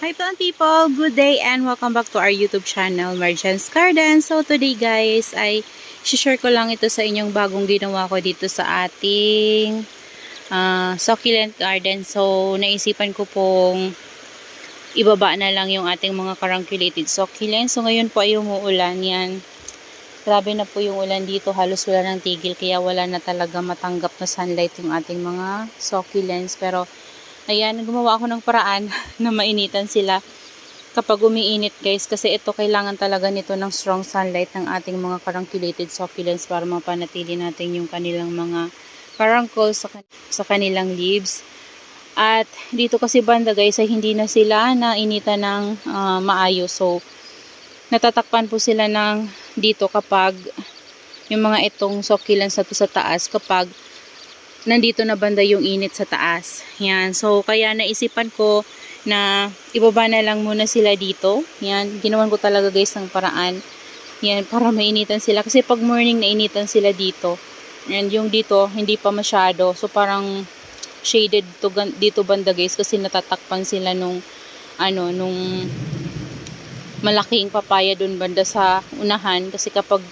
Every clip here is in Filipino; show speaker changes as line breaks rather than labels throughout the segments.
Hi plant people! Good day and welcome back to our YouTube channel, Marjan's Garden. So today guys, ay share ko lang ito sa inyong bagong ginawa ko dito sa ating ah, succulent garden. So naisipan ko pong ibaba na lang yung ating mga carangulated succulent. So ngayon po ay umuulan yan. Grabe na po yung ulan dito. Halos wala ng tigil kaya wala na talaga matanggap na sunlight yung ating mga succulents. Pero Ayan, gumawa ako ng paraan na mainitan sila kapag umiinit guys kasi ito kailangan talaga nito ng strong sunlight ng ating mga caranculated succulents para mapanatili natin yung kanilang mga carancles sa, sa kanilang leaves. At dito kasi banda guys ay hindi na sila nainitan ng ah, maayos. So natatakpan po sila ng dito kapag yung mga itong succulents na to sa taas kapag nandito na banda yung init sa taas. Yan. So, kaya naisipan ko na ibaba na lang muna sila dito. Yan. Ginawan ko talaga guys ng paraan. Yan. Para mainitan sila. Kasi pag morning nainitan sila dito. And yung dito, hindi pa masyado. So, parang shaded to, dito banda guys. Kasi natatakpan sila nung ano, nung malaking papaya dun banda sa unahan. Kasi kapag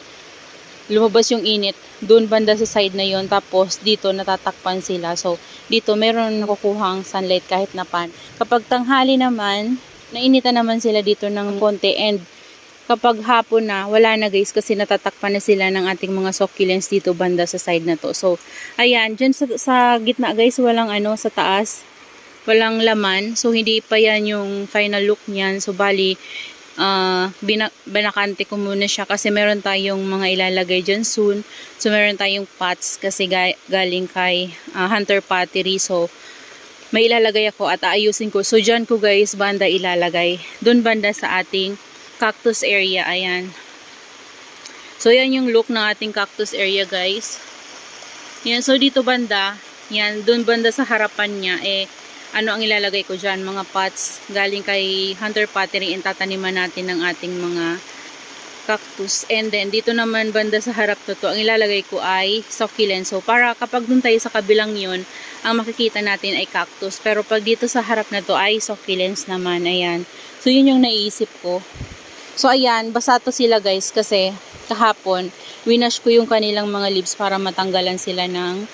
lumabas yung init, doon banda sa side na yon tapos dito natatakpan sila. So, dito meron nakukuhang sunlight kahit na pan. Kapag tanghali naman, nainitan naman sila dito ng konti and kapag hapon na, wala na guys kasi natatakpan na sila ng ating mga succulents dito banda sa side na to. So, ayan, dyan sa, sa gitna guys, walang ano, sa taas, walang laman. So, hindi pa yan yung final look niyan. So, bali, ah bina- binakante ko muna siya kasi meron tayong mga ilalagay dyan soon. So, meron tayong pots kasi ga- galing kay ah, Hunter Pottery. So, may ilalagay ako at aayusin ko. So, dyan ko guys, banda ilalagay. Doon banda sa ating cactus area. Ayan. So, yan yung look ng ating cactus area guys. Yan. So, dito banda, yan, doon banda sa harapan niya, eh, ano ang ilalagay ko dyan, mga pots galing kay Hunter Pottery and tataniman natin ng ating mga cactus. And then, dito naman banda sa harap to, to ang ilalagay ko ay succulent. So, para kapag dun tayo sa kabilang yun, ang makikita natin ay cactus. Pero pag dito sa harap na to ay succulents naman. Ayan. So, yun yung naiisip ko. So, ayan, basa to sila guys kasi kahapon, winash ko yung kanilang mga leaves para matanggalan sila ng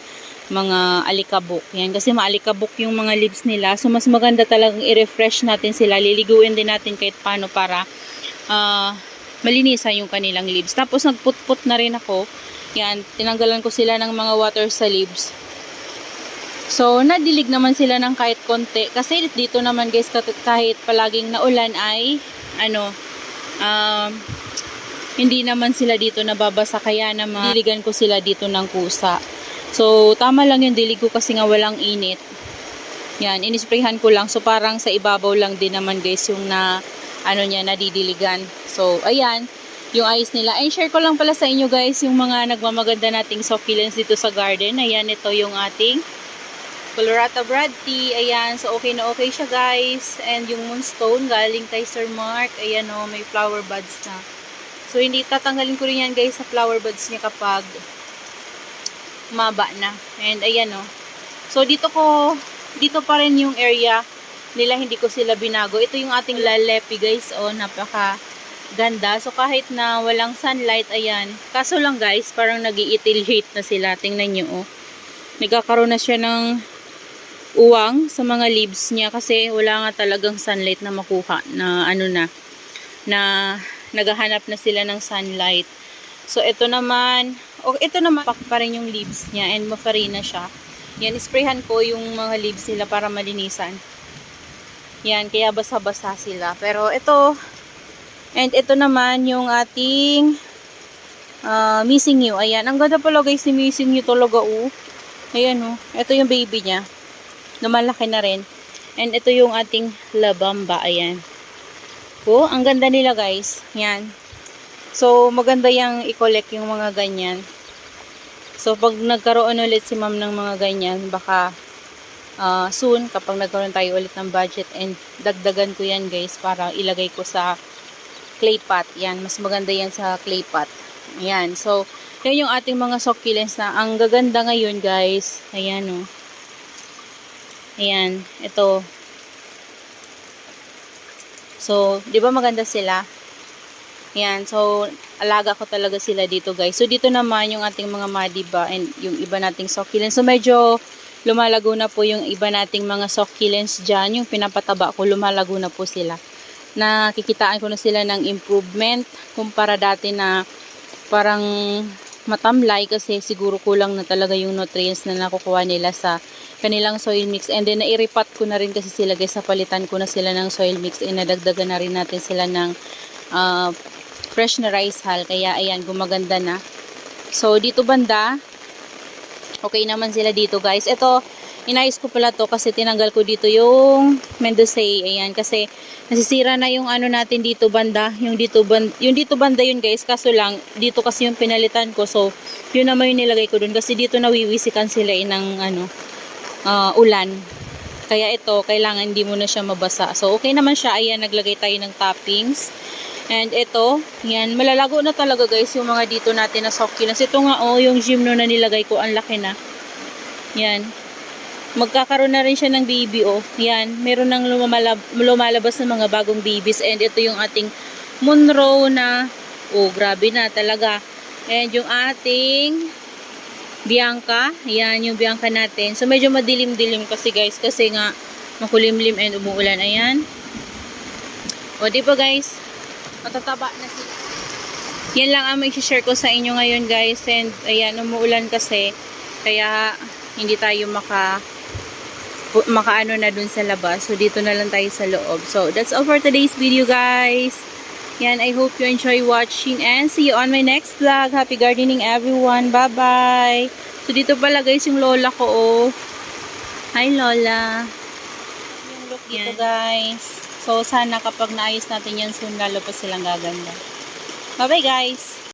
mga alikabok. Yan, kasi maalikabok yung mga leaves nila. So, mas maganda talagang i-refresh natin sila. Liliguin din natin kahit paano para ah, malinisan yung kanilang leaves. Tapos, nagput-put na rin ako. Yan, tinanggalan ko sila ng mga water sa leaves. So, nadilig naman sila ng kahit konti. Kasi dito naman guys, kahit palaging naulan ay, ano, um, hindi naman sila dito nababasa. Kaya naman, diligan ko sila dito ng kusa. So, tama lang yung dilig ko kasi nga walang init. Yan, inisprayhan ko lang. So, parang sa ibabaw lang din naman guys yung na, ano niya, nadidiligan. So, ayan, yung ayos nila. And share ko lang pala sa inyo guys yung mga nagmamaganda nating succulents dito sa garden. Ayan, ito yung ating Colorata Bradley. Ayan, so okay na okay siya guys. And yung moonstone galing kay Sir Mark. Ayan o, may flower buds na. So, hindi tatanggalin ko rin yan guys sa flower buds niya kapag maba na. And ayan o. So dito ko, dito pa rin yung area nila, hindi ko sila binago. Ito yung ating lalepi guys. O, napaka ganda. So kahit na walang sunlight, ayan. Kaso lang guys, parang nag iitiliate na sila. Tingnan nyo o. Nagkakaroon na siya ng uwang sa mga leaves niya kasi wala nga talagang sunlight na makuha na ano na na naghahanap na sila ng sunlight. So, ito naman, o ito naman, pak pa rin yung leaves niya and mafarina siya. Yan, sprayhan ko yung mga leaves nila para malinisan. Yan, kaya basa-basa sila. Pero ito, and ito naman yung ating ah, missing you. Ayan, ang ganda pala guys ni missing you talaga oh. Ayan oh, ito yung baby niya. Lumalaki na rin. And ito yung ating labamba. Ayan. Oh, ang ganda nila guys. Yan. So, maganda yung i-collect yung mga ganyan. So, pag nagkaroon ulit si ma'am ng mga ganyan, baka ah, soon, kapag nagkaroon tayo ulit ng budget and dagdagan ko yan guys para ilagay ko sa clay pot. Yan, mas maganda yan sa clay pot. Yan, so, yan yung ating mga succulents na ang gaganda ngayon guys. Ayan o. Oh. Ayan, ito. So, di ba maganda sila? Yan, so alaga ko talaga sila dito guys. So dito naman yung ating mga madiba and yung iba nating succulents. So medyo lumalago na po yung iba nating mga succulents dyan. Yung pinapataba ko, lumalago na po sila. Nakikitaan ko na sila ng improvement kumpara dati na parang matamlay kasi siguro kulang na talaga yung nutrients na nakukuha nila sa kanilang soil mix. And then nairipat ko na rin kasi sila guys, napalitan ko na sila ng soil mix and nadagdagan na rin natin sila ng ah, fresh na rice hull. Kaya ayan, gumaganda na. So, dito banda, okay naman sila dito guys. Ito, inayos ko pala to kasi tinanggal ko dito yung Mendocay. Ayan, kasi nasisira na yung ano natin dito banda. Yung dito, banda, yung dito banda yun guys. Kaso lang, dito kasi yung pinalitan ko. So, yun naman yung nilagay ko dun. Kasi dito nawiwisikan sila eh ng ano, ah, ulan. Kaya ito, kailangan hindi mo na siya mabasa. So, okay naman siya. Ayan, naglagay tayo ng toppings. And ito, yan, malalago na talaga guys yung mga dito natin na succulents. Ito nga oh, yung gymno na nilagay ko, ang laki na. Yan. Magkakaroon na rin siya ng baby oh. Yan, meron nang lumalab lumalabas ng mga bagong babies. And ito yung ating Monroe na, oh grabe na talaga. And yung ating Bianca, yan yung Bianca natin. So medyo madilim-dilim kasi guys, kasi nga makulimlim and umuulan. Ayan. O di ba guys, matataba na sila. Yan lang ang may share ko sa inyo ngayon guys. And ayan, umuulan kasi. Kaya hindi tayo maka makaano na dun sa labas. So dito na lang tayo sa loob. So that's all for today's video guys. Yan, I hope you enjoy watching and see you on my next vlog. Happy gardening everyone. Bye-bye. So dito pala guys yung lola ko oh. Hi lola. Yung look dito guys. So sana kapag naayos natin yan soon lalo pa silang gaganda. Bye-bye guys!